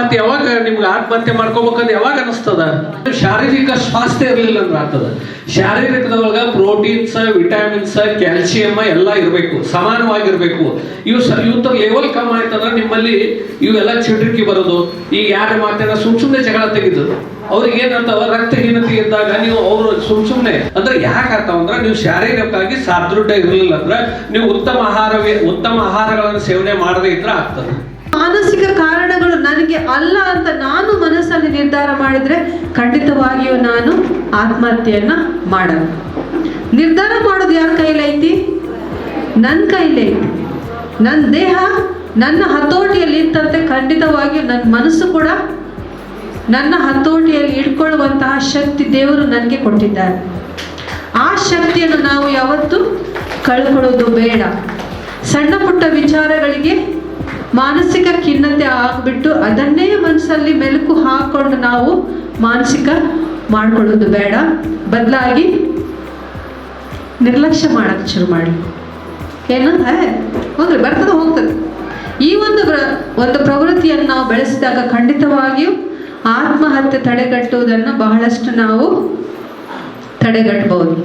ಆತ್ಮಹತ್ಯೆ ಯಾವಾಗ ನಿಮ್ಗೆ ಆತ್ಮಹತ್ಯೆ ಮಾಡ್ಕೋಬೇಕಂದ್ರೆ ಯಾವಾಗ ಅನಿಸ್ತದ? ಶಾರೀರಿಕ ಸ್ವಾಸ್ಥ್ಯ ಇರಲಿಲ್ಲ ಅಂದ್ರೆ ಆಗ್ತದ. ಶಾರೀರಿಕದೊಳಗ ಪ್ರೋಟೀನ್ಸ್, ವಿಟಮಿನ್ಸ್, ಕ್ಯಾಲ್ಸಿಯಂ ಎಲ್ಲ ಇರಬೇಕು, ಸಮಾನವಾಗಿರ್ಬೇಕು. ಇವು ಸ ಇವತ್ತು ಲೆವೆಲ್ ಕಮ್ಮಿ ಆಯ್ತಂದ್ರೆ ನಿಮ್ಮಲ್ಲಿ ಇವೆಲ್ಲ ಚಿಡ್ರಿಕಿ ಬರೋದು. ಈಗ ಯಾರ ಮಾತನ್ನ ಸುಮ್ ಸುಮ್ಮನೆ ಜಗಳ ತೆಗೆದು, ಅವ್ರಿಗೆ ಏನಂತಾವ? ರಕ್ತಹೀನತೆ ಇದ್ದಾಗ ನೀವು ಅವರು ಸುಮ್ ಸುಮ್ಮನೆ ಅಂದ್ರೆ ಯಾಕೆ ಅಂದ್ರೆ ನೀವು ಶಾರೀರಿಕವಾಗಿ ಸದೃಢ ಇರಲಿಲ್ಲ ಅಂದ್ರೆ ನೀವು ಉತ್ತಮ ಆಹಾರವೇ ಉತ್ತಮ ಆಹಾರಗಳನ್ನು ಸೇವನೆ ಮಾಡದೇ ಇದ್ರೆ ಆಗ್ತದೆ. ಮಾನಸಿಕ ಕಾರಣಗಳು ನನಗೆ ಅಲ್ಲ ಅಂತ ನಾನು ಮನಸ್ಸಲ್ಲಿ ನಿರ್ಧಾರ ಮಾಡಿದ್ರೆ ಖಂಡಿತವಾಗಿಯೂ ನಾನು ಆತ್ಮಹತ್ಯೆಯನ್ನ ಮಾಡಲ್ಲ. ನಿರ್ಧಾರ ಮಾಡೋದು ಯಾರ ಕೈಲೈತಿ ನನ್ನ ಕೈಲೈತಿ ನನ್ನ ದೇಹ, ನನ್ನ ಹತೋಟಿಯಲ್ಲಿ ಇತ್ತಂತೆ ಖಂಡಿತವಾಗಿಯೂ ನನ್ನ ಮನಸ್ಸು ಕೂಡ ನನ್ನ ಹತೋಟಿಯಲ್ಲಿ ಇಟ್ಕೊಳ್ಳುವಂತಹ ಶಕ್ತಿ ದೇವರು ನನಗೆ ಕೊಟ್ಟಿದ್ದಾರೆ. ಆ ಶಕ್ತಿಯನ್ನು ನಾವು ಯಾವತ್ತು ಕಳ್ಕೊಳ್ಳೋದು ಬೇಡ. ಸಣ್ಣ ಪುಟ್ಟ ವಿಚಾರಗಳಿಗೆ ಮಾನಸಿಕ ಖಿನ್ನತೆ ಆಗಿಬಿಟ್ಟು ಮನಸ್ಸಲ್ಲಿ ಮೆಲುಕು ಹಾಕೊಂಡು ನಾವು ಮಾನಸಿಕ ಮಾಡ್ಕೊಳ್ಳೋದು ಬೇಡ. ಬದಲಾಗಿ ನಿರ್ಲಕ್ಷ್ಯ ಮಾಡೋಕ್ಕೆ ಶುರು ಮಾಡಿ ಏನು ಹೋದ್ರೆ ಬರ್ತದೆ, ಹೋಗ್ತದೆ. ಈ ಒಂದು ಒಂದು ಪ್ರವೃತ್ತಿಯನ್ನು ನಾವು ಬೆಳೆಸಿದಾಗ ಖಂಡಿತವಾಗಿಯೂ ಆತ್ಮಹತ್ಯೆ ತಡೆಗಟ್ಟುವುದನ್ನು ಬಹಳಷ್ಟು ನಾವು ತಡೆಗಟ್ಟಬಹುದು